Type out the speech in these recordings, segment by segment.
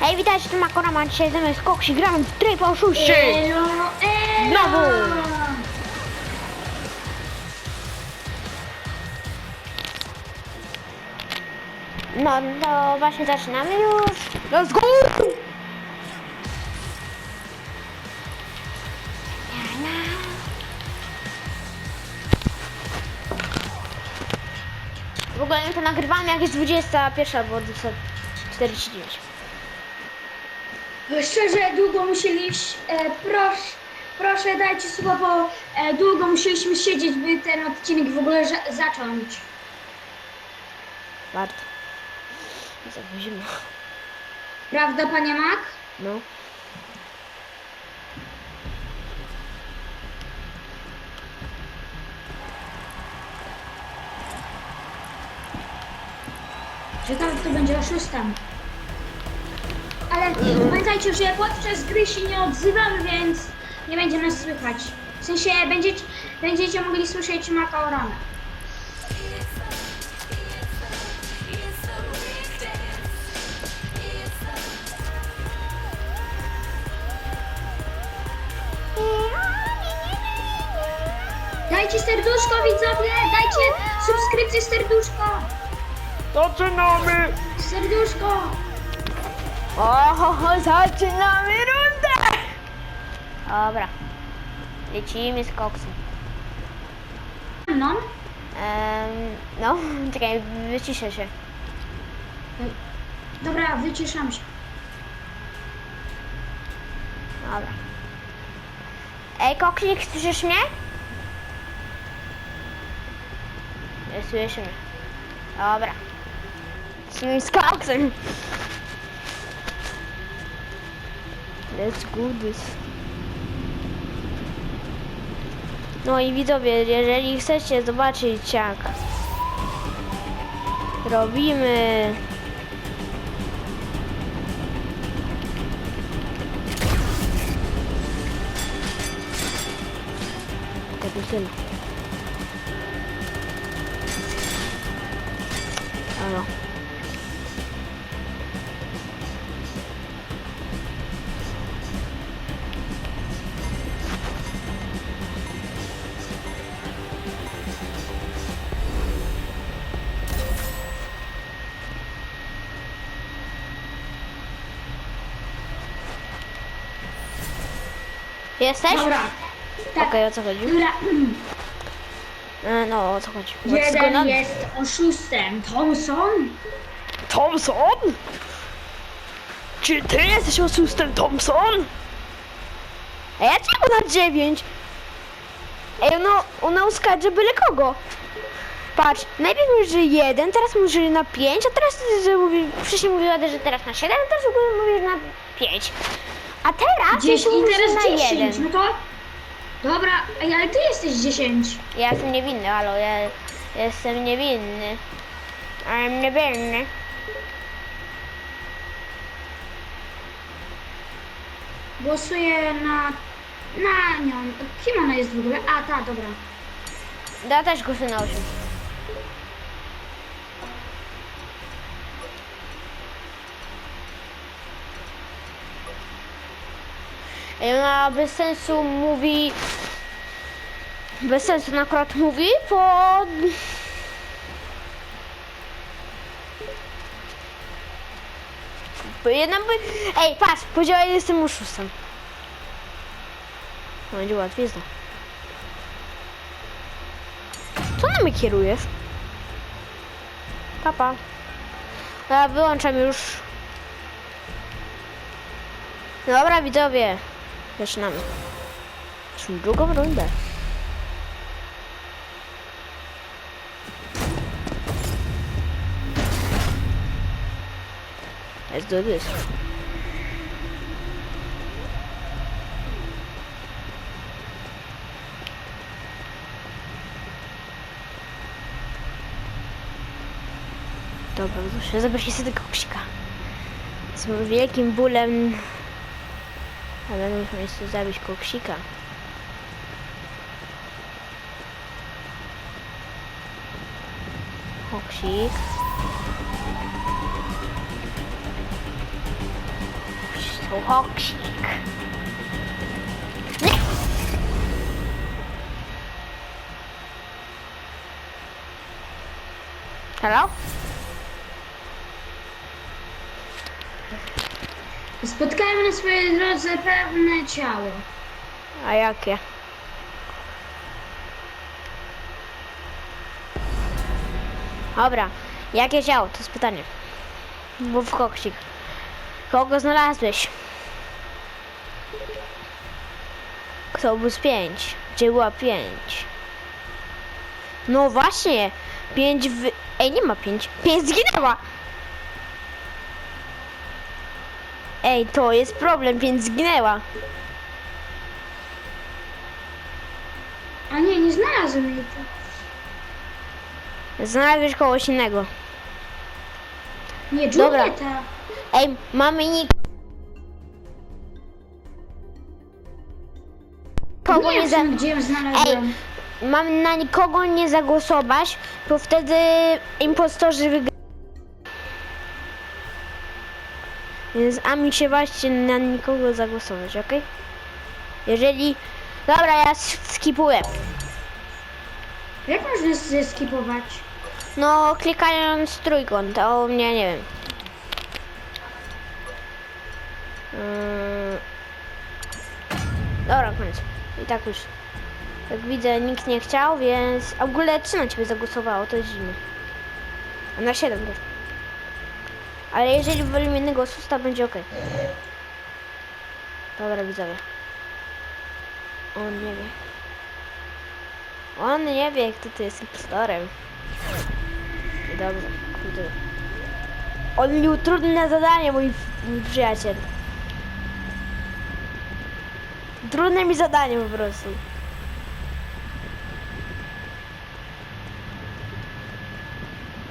Hej, witajcie, tu Makorama, dzisiaj ze mną jest Koksi, gramy w tryb oszuści! Znowu. No, to właśnie zaczynamy już. Let's go! W ogóle my to nagrywamy jak jest 21 albo 49. Szczerze, długo musieliśmy, e, proszę, proszę dajcie słowo, bo e, długo musieliśmy siedzieć, by ten odcinek w ogóle za- zacząć. Warto. Za zimno. Prawda, panie Mak? No. Ciekawe, kto będzie oszustem. Ale pamiętajcie, że podczas gry się nie odzywamy, więc nie będzie nas słychać. W sensie będziecie, będziecie mogli słyszeć Maka Orana. Dajcie serduszko widzowie, dajcie subskrypcję serduszko, Zaczynamy! serduszko. Oho, zaczynamy rundę! Dobra. Lecimy z koksem. No, Ehm, no, czekaj, wyciszę się. dobra, wyciszam się. Dobra. Ej, koksik, słyszysz mnie? Nie słyszę mnie. Dobra. Lecimy z koksem. Let's go this. No i widzowie, jeżeli chcecie zobaczyć jak robimy tego syna. Halo. Jesteś? Dobra. Tak. Okej, o co chodzi? Dobra. E, No, o co chodzi? What's going Jeden on? jest oszustem. Thompson? Thompson? Czy ty jesteś oszustem, Thompson? A ja czemu na 9? Ej, ono, ona uskarży byle kogo. Patrz, najpierw mówi, że 1, teraz mówi, że na 5, a teraz że mówi, wcześniej mówiła, że teraz na 7, a teraz w ogóle mówi, że na 5. A teraz Dziesięć jeszcze i teraz na 10. 1. No to... Dobra, ej, ale ty jesteś 10. Ja jestem niewinny, halo, ja jestem niewinny. I'm niewinny. Głosuję na... Na nią. Kim ona jest w ogóle? A, ta, dobra. Ja też głosuję na 8. Ona bez sensu mówi... Bez sensu na akurat mówi, bo... Bo jedna by... Ej, patrz, powiedziała, że jestem oszustem. No, Będzie łatwizna. Co nami kierujesz? Papa. Ja wyłączam już. Dobra, widzowie. Zaczynamy. Zaczynamy drugą rundę. Let's do this. Dobra, muszę sobie tego. Z moim wielkim bólem. Ale muszę jeszcze zabić koksika. Koksik. Hoksik. Nie! Halo? Spotkałem na swojej drodze pewne ciało. A jakie? Dobra, jakie ciało? To jest pytanie. Mów koksik. Kogo znalazłeś? Kto był z pięć? Gdzie była pięć? No właśnie, pięć w... Ej, nie ma pięć. Pięć zginęła! Ej, to jest problem, pięć zginęła. A nie, nie znalazłem jej to. Znalazłeś kogoś innego. Nie, Dobra. Julieta. Ej, mamy nick. Kogo nie nie za... wiem, gdzie ją znalazłem. Mam na nikogo nie zagłosować, bo wtedy impostorzy wygrają. Więc Ami się właśnie na nikogo zagłosować, ok? Jeżeli... Dobra, ja skipuję. Jak można zeskipować? No, klikając trójkąt, a u mnie nie wiem. Yy... Dobra, koniec. I tak już. Jak widzę, nikt nie chciał, więc... A w ogóle 3 na ciebie zagłosowało, to jest zimne. A na 7 też. Ale jeżeli wywalimy jednego oszusta, będzie ok. Dobra, widzowie. On nie wie. On nie wie, kto tu jest impostorem. I Dobrze, kurde. On mi utrudnia zadanie, mój, mój przyjaciel. Trudne mi zadanie po prostu.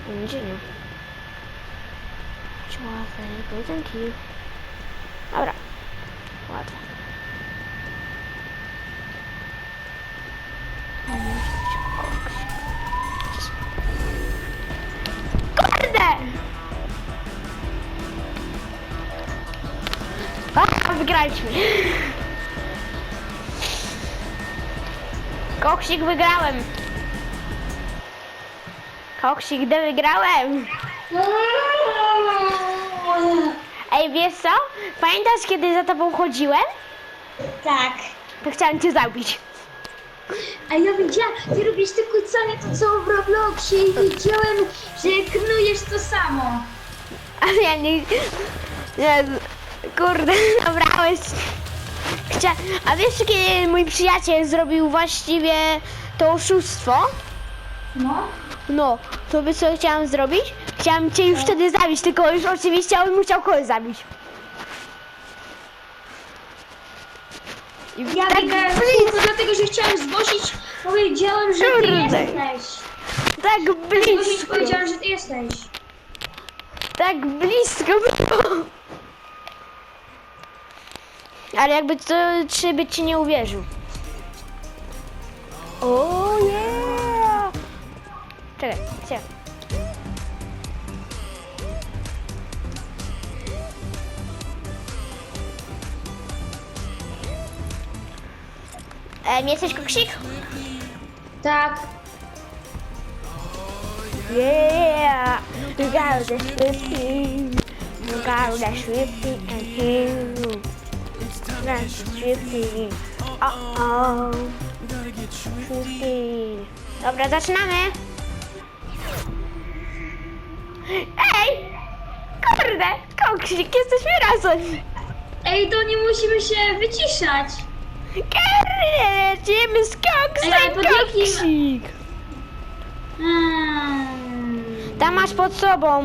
Będzie nie. Łatwe, pojedynki. Dobra. Łatwe. Kurde! Wygraliśmy. Koksik wygrałem. Koksik, gdy wygrałem. Ej, wiesz co? Pamiętasz, kiedy za tobą chodziłem? Tak. To chciałem cię zabić. A ja widziałam, ty robisz te kucanie to co w Robloxie i widziałem, że knujesz to samo. Ale ja nie... kurde, nabrałeś. Chcia... A wiesz, kiedy mój przyjaciel zrobił właściwie to oszustwo? No. No, to by co chciałam zrobić? Chciałam cię już wtedy zabić, tylko już oczywiście on musiał kogoś zabić. I Ja tak biegałem kółko, dlatego że chciałem zgłosić, powiedziałem, że ty Kurde. jesteś. tak Zgłosić blisko, powiedziałem, że ty jesteś. tak blisko było. Ale jakby to czy by ci nie uwierzył. O yeah! Czekaj, czekaj. Em, jesteś koksik? Tak. Yeah! You got the swifty, you got the swifty and you. That's swifty. Uh oh. Swifty. Dobra, zaczynamy. Ej! Kurde! Koksik, jesteśmy razem! Ej, to nie musimy się wyciszać. Kurde! Lecimy z Ej, ale pod jakim-! Hmm. Tam masz pod sobą.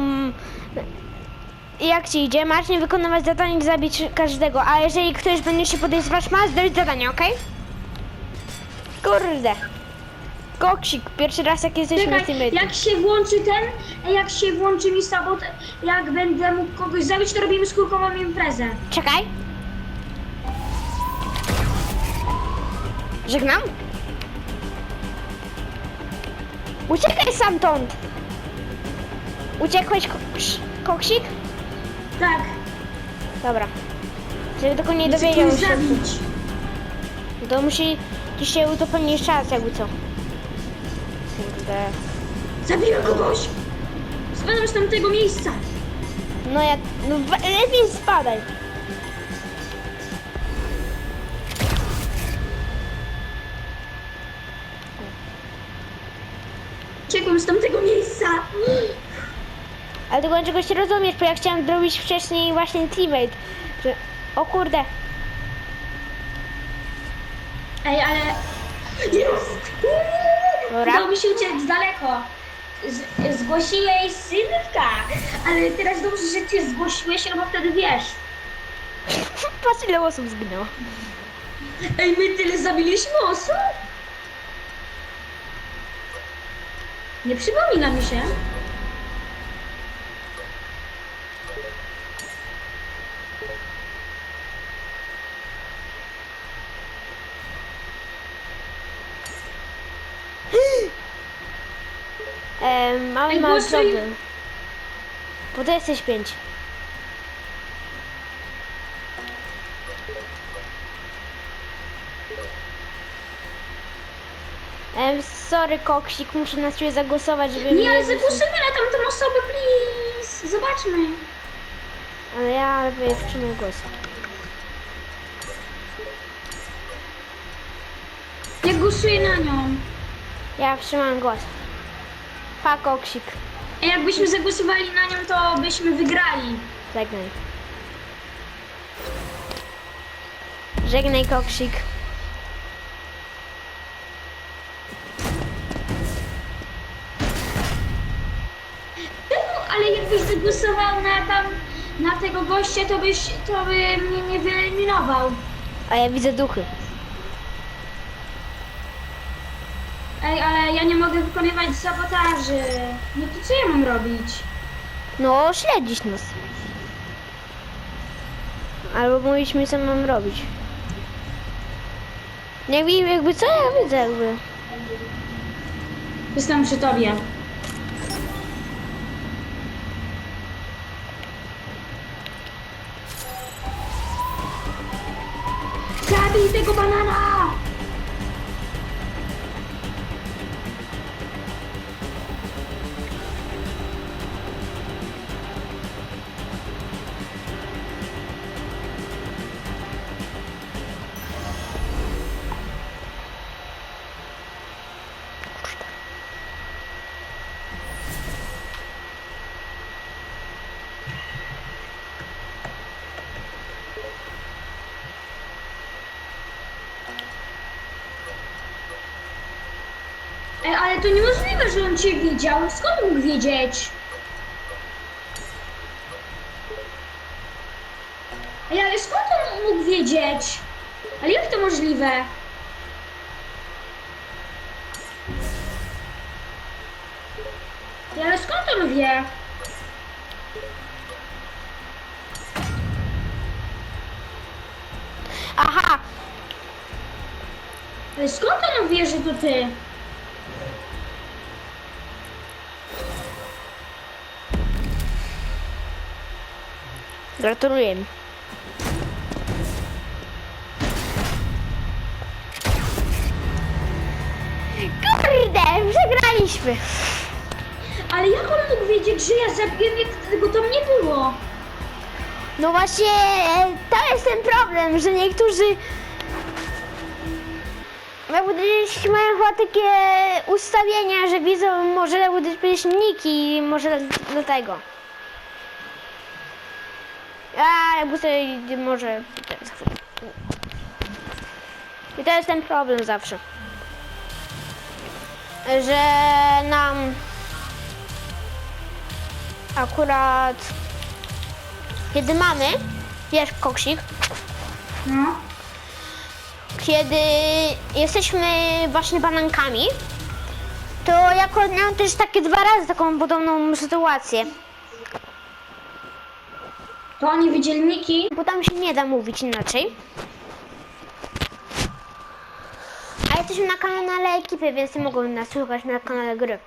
Jak ci idzie? Masz nie wykonywać zadań i zabić każdego, a jeżeli ktoś będzie się podejrzewać, masz dać zadanie, ok? Kurde. Koksik, pierwszy raz jak jesteśmy w tym Czekaj, jak się włączy ten, jak się włączy mi sabot, jak będę mógł kogoś zabić, to robimy skórkową imprezę. Czekaj. Żegnam. Uciekaj stamtąd. Uciekłeś, koks- koksik? Tak. Dobra. Żeby tylko nie Chcę dowiedział się. zabić. To musi się uzupełnić czas, jakby co. Kurde. Zabiłem kogoś! Spadam z tamtego miejsca! No jak. No we- lepiej spadaj. Z tamtego miejsca! Ale tylko czegoś nie rozumiesz, bo ja chciałem zrobić wcześniej właśnie teammate. Że... O kurde. Ej, ale... Jest! Dobra. Udało mi się uciec daleko. Z, zgłosiłeś synka, ale teraz dobrze, że cię zgłosiłeś, no bo wtedy wiesz. Patrz ile osób zginęło. Ej, my tyle zabiliśmy osób? Nie przypomina mi się. Mamy Ej, mały głosuj. problem. Bo to jesteś pięć. Ehm, sorry koksik, muszę na ciebie zagłosować, żeby Nie, ale zagłosujmy na tamtą osobę, please. Zobaczmy. Ale ja robię wstrzymaj głos. Ja głosuję na nią. Ja wstrzymałem głos. Pa koksik. A jakbyśmy zagłosowali na nią, to byśmy wygrali. Żegnaj. Żegnaj koksik. Jakbyś zagłosował na tam, na tego gościa, to byś, to by mnie nie wyeliminował. A ja widzę duchy. Ej, ale ja nie mogę wykonywać sabotaży. No to co ja mam robić? No, śledzić nas. Albo mówić mi, co mam robić. Nie wiem, jakby co ja widzę, jakby. Jestem przy tobie. Ej, ale to niemożliwe, że on cię widział. Skąd mógł wiedzieć? Ej, ale skąd on mógł wiedzieć? Ale jak to możliwe? Ej, ale skąd on wie? Aha! Ale skąd on wie, że to ty? Gratuluję. Kurde, przegraliśmy. Ale jak on mógł wiedzieć, że ja zabiłem, jak tego tam nie było? No właśnie, e, to jest ten problem, że niektórzy mają chyba takie ustawienia, że widzą może gdzieś niki może dlatego. A jakby sobie może... I to jest ten problem zawsze. Że nam akurat kiedy mamy, wiesz, koksik, No. Kiedy jesteśmy właśnie banankami, to ja akurat miałam też takie dwa razy taką podobną sytuację. To oni widzieli Niki. Bo tam się nie da mówić inaczej. A jesteśmy na kanale ekipy, więc nie mogą nas słuchać na kanale gry.